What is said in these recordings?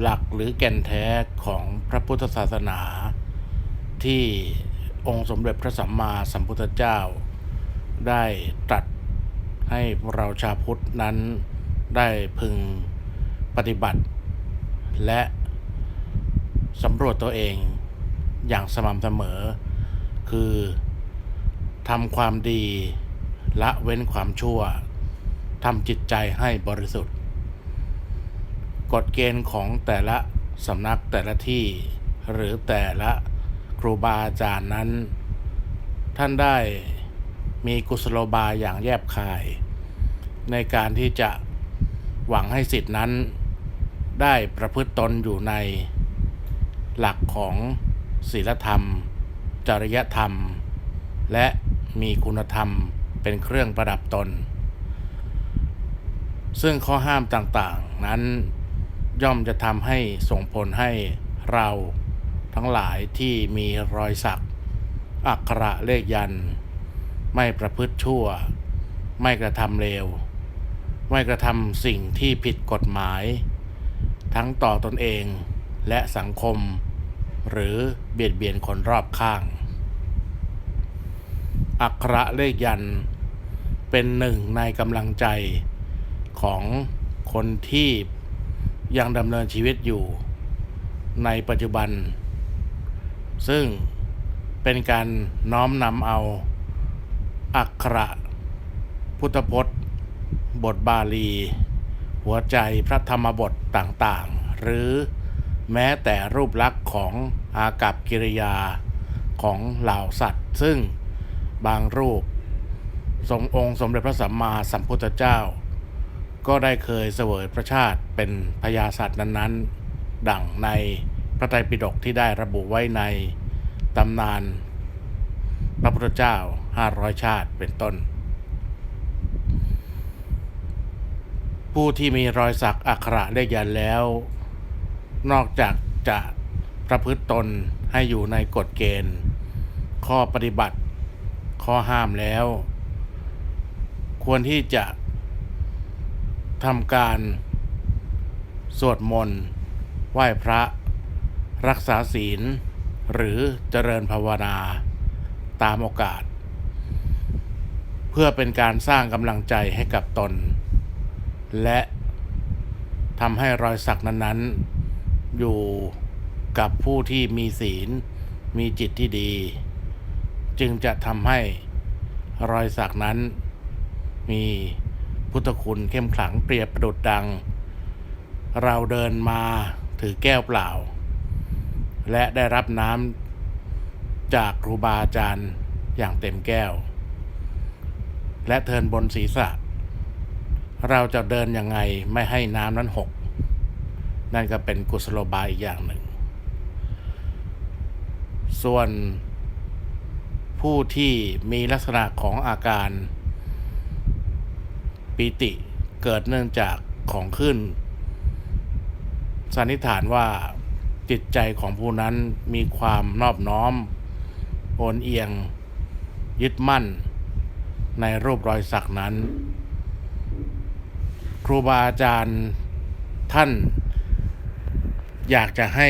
หลักหรือแก่นแท้ของพระพุทธศาสนา ที่องค์สมเด็จพระสัมมาสัมพุทธเจ้า ได้ตรัสให้เราชาวพุทธนั้นได้พึงปฏิบัติ และสำรวจตัวเองอย่างสม่ำเสมอ คือทำความดีละเว้นความชั่วทำจิตใจให้บริสุทธิ์ กฎเกณฑ์ของแต่ละสำนักแต่ละที่ หรือแต่ละครูบาอาจารย์นั้น ท่านได้มีกุศโลบายอย่างแยบคาย ในการที่จะหวังให้สิทธินั้น ได้ประพฤติตนอยู่ใน หลักของศีลธรรม จริยธรรม และมีคุณธรรมเป็นเครื่องประดับตน ซึ่งข้อห้ามต่างๆนั้น ย่อมจะทำให้ส่งผลให้เราทั้งหลายที่มีรอยสัก อักขระเลขยัน ไม่ประพฤติชั่ว ไม่กระทำเลว ไม่กระทำสิ่งที่ผิดกฎหมาย ทั้งต่อตนเองและสังคม หรือเบียดเบียนคนรอบข้าง อักขระเลขยัน เป็นหนึ่งในกำลังใจของคนที่ ยังดำเนินชีวิตอยู่ในปัจจุบัน ซึ่งเป็นการน้อมนำเอา อักขระ พุทธพจน์ บทบาลี หัวใจพระธรรมบทต่างๆ หรือแม้แต่รูปลักษณ์ของอากับกิริยาของเหล่าสัตว์ ซึ่งบางรูป ทรงองค์สมเด็จพระสัมมาสัมพุทธเจ้า ก็ได้เคยเสวยพระชาติเป็นพญาสัตว์นั้นๆ ดั่งในพระไตรปิฎกที่ได้ระบุไว้ในตำนาน พระพุทธเจ้า 500 ชาติเป็นต้น ผู้ที่มีรอยสักอักขระเลขยันแล้ว นอกจากจะประพฤติตนให้อยู่ในกฎเกณฑ์ ข้อปฏิบัติ ข้อห้ามแล้ว ควรที่จะ ทำการ สวดมนต์ ไหว้พระ รักษาศีล หรือเจริญภาวนา ตามโอกาส เพื่อเป็นการสร้างกำลังใจให้กับตน และทำให้รอยสักนั้นๆ อยู่กับผู้ที่มีศีล มีจิตที่ดี จึงจะทำให้รอยสักนั้นมี พุทธคุณเข้มขลังเปรียบประดุดดัง เราเดินมาถือแก้วเปล่า และได้รับน้ำจากครูบาอาจารย์อย่างเต็มแก้ว และเทินบนศีรษะ เราจะเดินยังไงไม่ให้น้ำนั้นหก นั่นก็เป็นกุศโลบายอีกอย่างหนึ่ง ส่วนผู้ที่มีลักษณะของอาการ ปีติเกิดเนื่องจากของขึ้น สันนิษฐานว่าจิตใจของผู้นั้นมีความนอบน้อมโอนเอียง ยึดมั่น ในรูปรอยสักนั้น ครูบาอาจารย์ท่าน อยากจะให้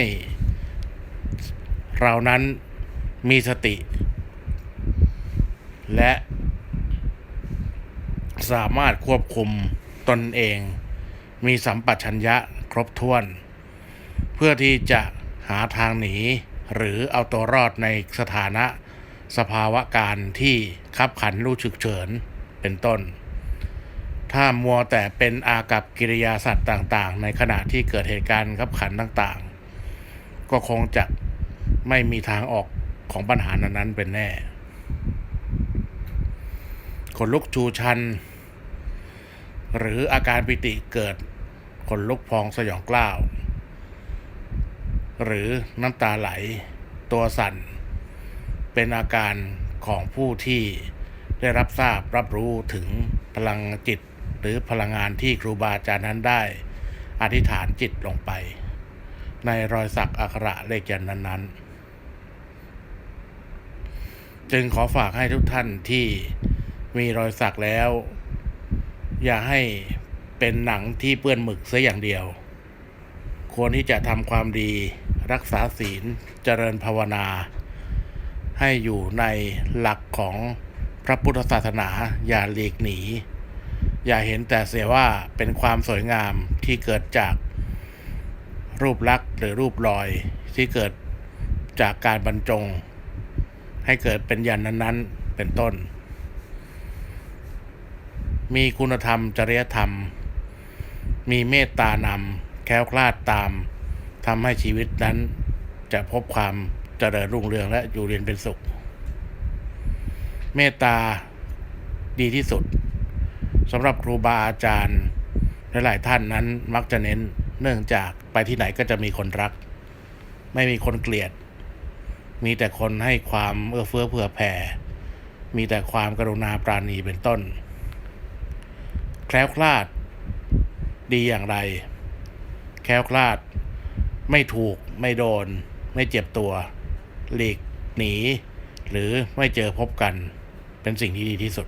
เรานั้นมีสติ และ สามารถควบคุมตนเอง มีสัมปชัญญะครบถ้วน เพื่อที่จะหาทางหนี หรือเอาตัวรอดในสถานะ สภาวะการที่คับขันรู้ฉึกเฉินเป็นต้น ถ้ามัวแต่เป็นอากับกิริยาสัตว์ต่างๆ ในขณะที่เกิดเหตุการณ์ขับขันต่างๆ ก็คงจะไม่มีทางออกของปัญหานั้นๆเป็นแน่ขนลุกชูชัน หรืออาการปิติเกิดขนลุกพองสยองกล้าว หรือน้ำตาไหลตัวสั่น เป็นอาการของผู้ที่ได้รับทราบรับรู้ถึงพลังจิต หรือพลังงานที่ครูบาอาจารย์นั้นได้ อธิษฐานจิตลงไป ในรอยสักอักระเลขยันนั้นๆ จึงขอฝากให้ทุกท่านที่มีรอยสักแล้ว อย่าให้เป็นหนังที่เปื้อนหมึกเสียอย่างเดียวคควรที่จะทำความดีรักษาศีลเจริญภาวนา ให้อยู่ในหลักของพระพุทธศาสนาอย่าหลีกหนี อย่าเห็นแต่เสียว่าเป็นความสวยงามที่เกิดจากรูปลักษณ์หรือรูปรอยที่เกิดจากการบรรจง ให้เกิดเป็นยันนั้น ๆ เป็นต้น มีคุณธรรม จริยธรรม มีเมตตานำแคล้วคลาดตามทำให้ชีวิตนั้นจะพบความเจริญรุ่งเรืองและอยู่เรียนเป็นสุข เมตตาดีที่สุดสำหรับครูบาอาจารย์ หลาย ๆ ท่านนั้นมักจะเน้นเนื่องจากไปที่ไหนก็จะมีคนรัก ไม่มีคนเกลียด มีแต่คนให้ความเอื้อเฟื้อเผื่อแผ่ มีแต่ความกรุณาปราณีเป็นต้น แคล้วคลาด ดีอย่างไร แคล้วคลาด ไม่ถูกไม่โดน ไม่เจ็บตัว หลีกหนี หรือไม่เจอพบกัน เป็นสิ่งที่ดีที่สุด